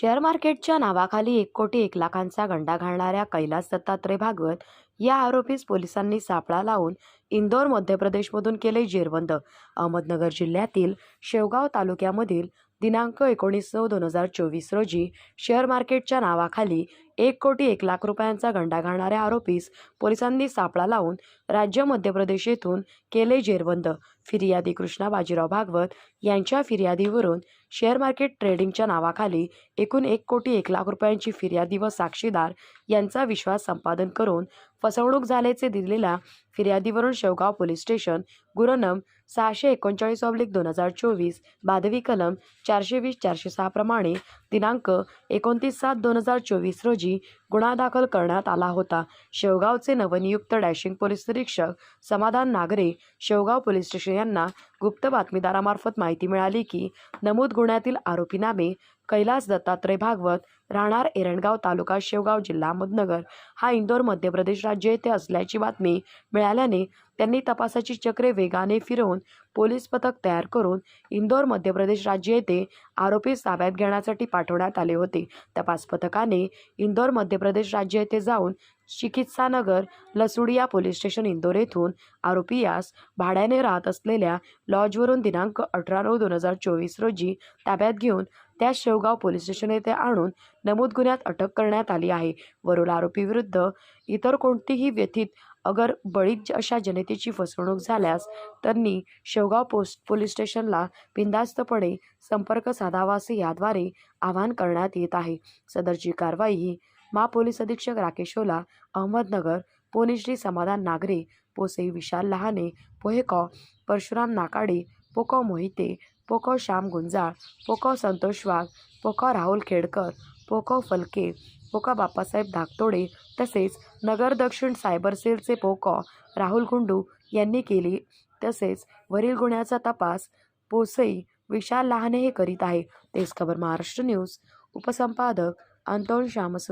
Share मार्केटच्या नावाखाली एक कोटी एक लाखांचा गंडा घालणाऱ्या कैलास दत्तात्रय भागवत या आरोपीस पोलिसांनी सापळा लावून इंदोर मध्य प्रदेशमधून केले जेरबंद. अहमदनगर जिल्ह्यातील शेवगाव तालुक्यामधील दिनांक एकोणीस नऊ दोन हजार चोवीस रोजी शेअर मार्केटच्या नावाखाली एक कोटी एक लाख रुपयांचा गंडा घालणाऱ्या आरोपीस पोलिसांनी सापळा लावून राज्य मध्य प्रदेश येथून केले जेरबंद. फिर्यादी कृष्णा बाजीराव भागवत यांच्या फिर्यादीवरून शेअर मार्केट ट्रेडिंगच्या नावाखाली एकूण एक कोटी एक लाख रुपयांची फिर्यादी व साक्षीदार यांचा विश्वास संपादन करून फसवणूक झाल्याचे दिलेल्या फिर्यादीवरून शेवगाव पोलीस स्टेशन गुरनम सहाशे एकोणचाळीस ऑब्लिक दोन हजार चोवीस बाधवी कलम चारशे वीस चारशे सहा प्रमाणे दिनांक एकोणतीस सात दोन हजार चोवीस रोजी गुन्हा दाखल करण्यात आला होता. शेवगावचे नवनियुक्त डॅशिंग पोलीस निरीक्षक समाधान नागरे शेवगाव पोलीस स्टेशन यांना गुप्त बातमीदारामार्फत माहिती मिळाली की नमूद गुन्ह्यातील आरोपी नामे कैलास दत्तात्रय भागवत राहणार एरणगाव तालुका शेवगाव जिल्हा अहमदनगर. हा इंदोर मध्य प्रदेश राज्य येथे असल्याची बातमी मिळाल्याने त्यांनी तपासाची चक्रे वेगाने फिरवून पोलीस पथक तयार करून इंदोर मध्य प्रदेश राज्य येथे आरोपी ताब्यात घेण्यासाठी पाठवण्यात आले होते. तपास पथकाने इंदोर मध्य प्रदेश राज्य येथे जाऊन चिकित्सानगर लसुडिया पोलीस स्टेशन इंदोर येथून आरोपी यास भाड्याने राहत असलेल्या लॉजवरून दिनांक अठरा नऊ दोन हजार चोवीस रोजी ताब्यात घेऊन त्या शेवगाव पोलीस स्टेशन येथे आणून नमूद गुन्ह्यात अटक करण्यात आली आहे. वरील आरोपीविरुद्ध इतर कोणतीही व्यथित अगर बळीत अशा जनतेची फसवणूक झाल्यास त्यांनी शेवगाव पोस्ट पोलीस स्टेशनला बिनधास्तपणे संपर्क साधावा असे याद्वारे आवाहन करण्यात येत आहे. सदरची कारवाई ही मा पोलीस अधीक्षक राकेश ओला अहमदनगर पोलीस श्री समाधान नागरे पोसे विशाल लहाने पोहेकॉ परशुराम नाकाडे पोकॉ मोहिते पोकॉ श्याम गुंजाळ पोकॉ संतोष वाघ पोकॉ राहुल खेडकर पोकॉ फलके पोका बाप्पासाहेब धाकतोडे तसेच नगर दक्षिण सायबर सेलचे पोकॉ राहुल गुंडू यांनी केली. तसेच वरील गुन्ह्याचा तपास पोसई विशाल लहाने हे करीत आहे. तेच खबर महाराष्ट्र न्यूज. उपसंपादक अंतोन श्यामसु